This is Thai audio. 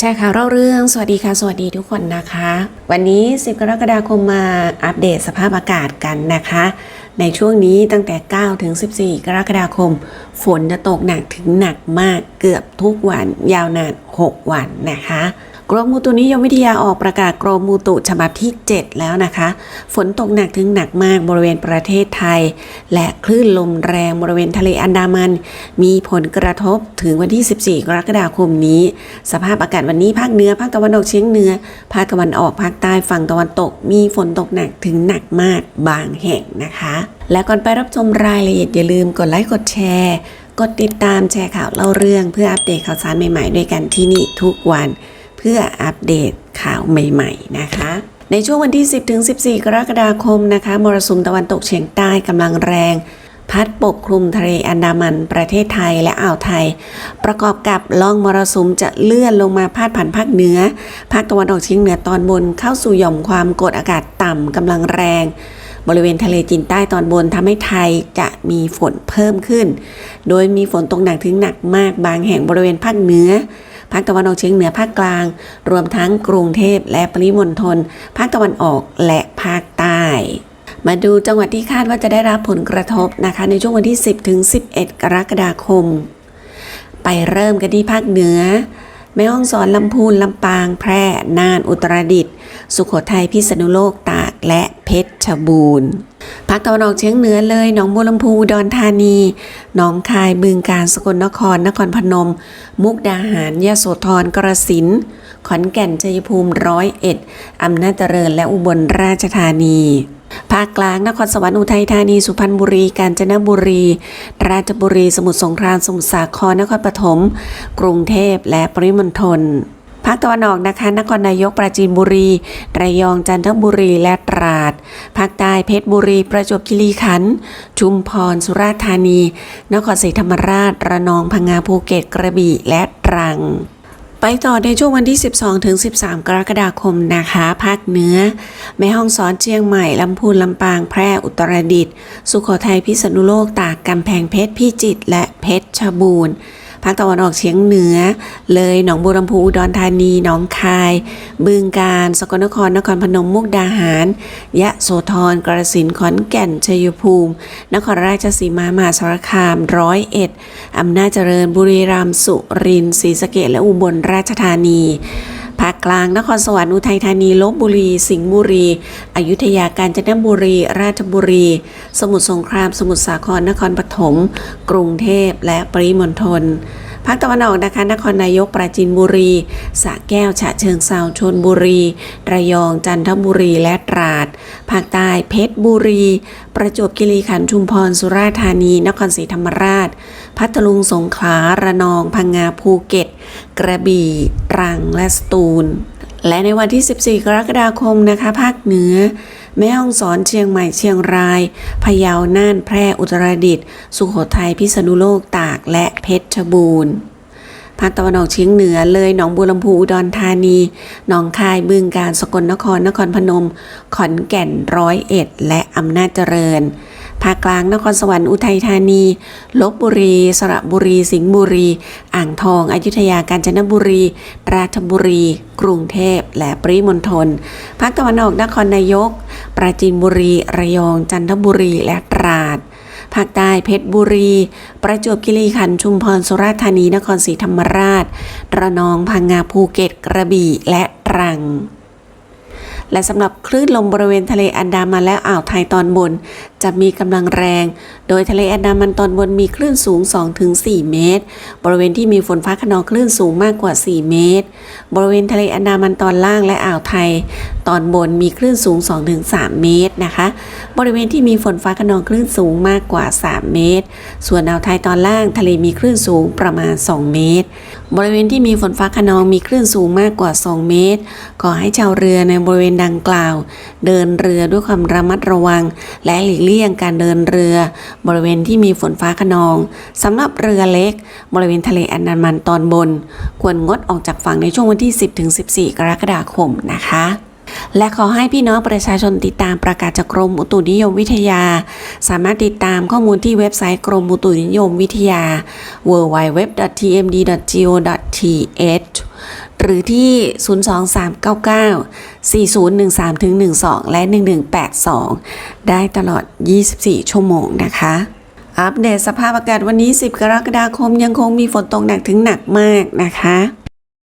แชร์ข่าวเล่าเรื่อง สวัสดีค่ะ สวัสดีทุกคนนะคะ วันนี้ 10 กรกฎาคมมาอัปเดตสภาพอากาศกันนะคะ ในช่วงนี้ตั้งแต่ 9 ถึง 14 กรกฎาคม ฝนจะตกหนักถึงหนักมากเกือบทุกวันยาวนาน 6 วันนะคะ กรมอุตุนิยมวิทยาออกประกาศกรมอุตุฉบับที่ 7 แล้วนะคะ ฝนตกหนักถึงหนักมากบริเวณประเทศไทย และคลื่นลมแรงบริเวณทะเลอันดามัน มีผลกระทบถึงวันที่ 14 กรกฎาคมนี้ สภาพอากาศวันนี้ภาคเหนือภาคตะวันออกเฉียงเหนือ ภาคตะวันออกภาคใต้ฝั่งตะวันตก มีฝนตกหนักถึงหนักมากบางแห่งนะคะ และก่อนไปรับชมรายละเอียดอย่าลืมกดไลค์กดแชร์กดติดตามแชร์ข่าวเล่าเรื่อง เพื่ออัปเดตข่าวสารใหม่ๆด้วยกันที่นี่ทุกวัน เพื่ออัปเดตข่าวใหม่ๆนะคะในช่วงวันที่ 10ถึง14 กรกฎาคมนะคะมรสุมตะวันตกเฉียงใต้กำลังแรง พัดปกคลุมทะเลอันดามันประเทศไทยและอ่าวไทย ประกอบกับล่องมรสุมจะเลื่อนลงมาพาดผ่านภาคเหนือ ภาคตะวันออกเฉียงเหนือตอนบนเข้าสู่หย่อมความกดอากาศต่ำกำลังแรง บริเวณทะเลจีนใต้ตอนบนทำให้ไทยจะมีฝนเพิ่มขึ้น โดยมีฝนตกหนักถึงหนักมากบางแห่งบริเวณภาคเหนือ ภาคตะวันออกเฉียงเหนือภาคกลาง รวมทั้งกรุงเทพและปริมณฑลภาคตะวันออกและภาคใต้มาดูจังหวัดที่คาดว่าจะได้รับผลกระทบนะคะ ในช่วงวันที่ 10 ถึง 11 กรกฎาคม ไปเริ่มกันที่ภาคเหนือ แม่ฮ่องสอนลำพูนลำปางแพร่น่านอุตรดิตถ์สุโขทัยพิษณุโลกตากและเพชรบูรณ์ ภาคตะวันออกเฉียงเหนือเลย หนองบัวลำพูดอนธานี หนองคาย บึงกาฬ สกลนคร นครพนม มุกดาหาร ยะโสธร กระสิน ขอนแก่น ชัยภูมิ ร้อยเอ็ด อำนาจเจริญ และอุบลราชธานีภาคกลางนครสวรรค์อุทัยธานีสุพรรณบุรี กาญจนบุรี ราชบุรี สมุทรสงครามสมุทรสาครนครปฐม กรุงเทพและปริมณฑล ภาคตะวันออกนะคะ นครนายกปราจีนบุรี ระยองจันทบุรีและตราด ภาคใต้เพชรบุรี ประจวบคีรีขันธ์ชุมพรสุราษฎร์ธานี นครศรีธรรมราช ระนองพังงาภูเก็ตกระบี่และตรังไปต่อในช่วงวันที่ 12 ถึง 13 กรกฎาคมนะคะ ภาคเหนือ แม่ฮ่องสอนเชียงใหม่ ลำพูน ลำปาง แพร่ อุตรดิตถ์ สุโขทัย พิษณุโลก ตาก กำแพงเพชร พิจิตร และเพชรชบูรณ์ ภาคตะวันออกเฉียงเหนือ เลยหนองบัวลำพูอุดรธานีหนองคาย บึงกาฬสกลนครนครพนมมุกดาหาร ยะโสธรกระสินขอนแก่นชัยภูมิ นครราชสีมามหาสารคามร้อยเอ็ดอำนาจเจริญบุรีรัมย์สุรินทร์ศรีสะเกดและอุบลราชธานี ภาคกลาง นครสวรรค์อุทัยธานีลบบุรี สิงห์บุรี อยุธยากาญจนบุรี ราชบุรี สมุทรสงคราม สมุทรสาคร นครปฐม กรุงเทพ และปริมณฑลภาคตะวันออกนะคะนครนายกปราจีนบุรีสระแก้วฉะเชิงเซาชนบุรี ระยองจันทบุรีและตราด ภาคใต้เพชรบุรี ประจวบคีรีขันธ์ชุมพรสุราษฎร์ธานี นครศรีธรรมราช พัทลุงสงขลาระนองพังงาภูเก็ต กระบี่ตรังและสตูล และในวันที่ 14 กรกฎาคมนะคะ ภาคเหนือ แม่ฮ่องสอนเชียงใหม่เชียงราย พะเยาน่านแพร่อุตรดิตถ์สุโขทัยพิษณุโลกตากและเพชรบูรณ์ภาคตะวันออกเฉียงเหนือเลยหนองบัวลำพูอุดรธานีหนองคายบึงกาฬสกลนครนครพนม ขอนแก่นร้อยเอ็ด และอำนาจเจริญ ภาคกลางนครสวรรค์อุทัยธานี ลบบุรี สระบุรี สิงห์บุรี อ่างทอง อยุธยา กาญจนบุรี ราชบุรี กรุงเทพ และปริมณฑล ภาคตะวันออกนครนายก ปราจีนบุรี ระยอง จันทบุรี และตราดภาคใต้เพชรบุรี ประจวบคีรีขันธ์ชุมพรสุราษฎร์ธานีนครศรีธรรมราช ระนองพังงาภูเก็ตกระบี่และตรัง และสำหรับคลื่นลมบริเวณทะเลอันดามันและอ่าวไทยตอนบน จะมีกำลังแรง โดยทะเลอันดามันตอนบนมีคลื่นสูง 2-4 เมตร บริเวณที่มีฝนฟ้าขนองคลื่นสูงมากกว่า 4 เมตร บริเวณทะเลอันดามันตอนล่างและอ่าวไทย ตอนบนมีคลื่นสูง 2-3 เมตรนะคะ บริเวณที่มีฝนฟ้าขนองคลื่นสูงมากกว่า 3 เมตร ส่วนอ่าวไทยตอนล่างทะเลมีคลื่นสูงประมาณ 2 เมตร บริเวณที่มีฝนฟ้าขนองมีคลื่นสูงมากกว่า 2 เมตร ขอให้ชาวเรือในบริเวณดังกล่าว เดินเรือด้วยความระมัดระวัง และหลีกเลี่ยงการเดินเรือ บริเวณที่มีฝนฟ้าขนองสำหรับเรือเล็ก บริเวณทะเลอันดามันตอนบน ควรงดออกจากฝั่งในช่วงวันที่ 10-14 กรกฎาคมนะคะและขอให้พี่น้องประชาชนติดตามประกาศจากกรมอุตุนิยมวิทยา สามารถติดตามข้อมูลที่เว็บไซต์กรมอุตุนิยมวิทยา www.tmd.go.th หรือที่ 02399-4013-12 และ 1182 ได้ตลอด 24 ชั่วโมงนะคะอัปเดตสภาพอากาศวันนี้ 10 กรกฎาคมยังคงมีฝนตกหนักถึงหนักมากนะคะ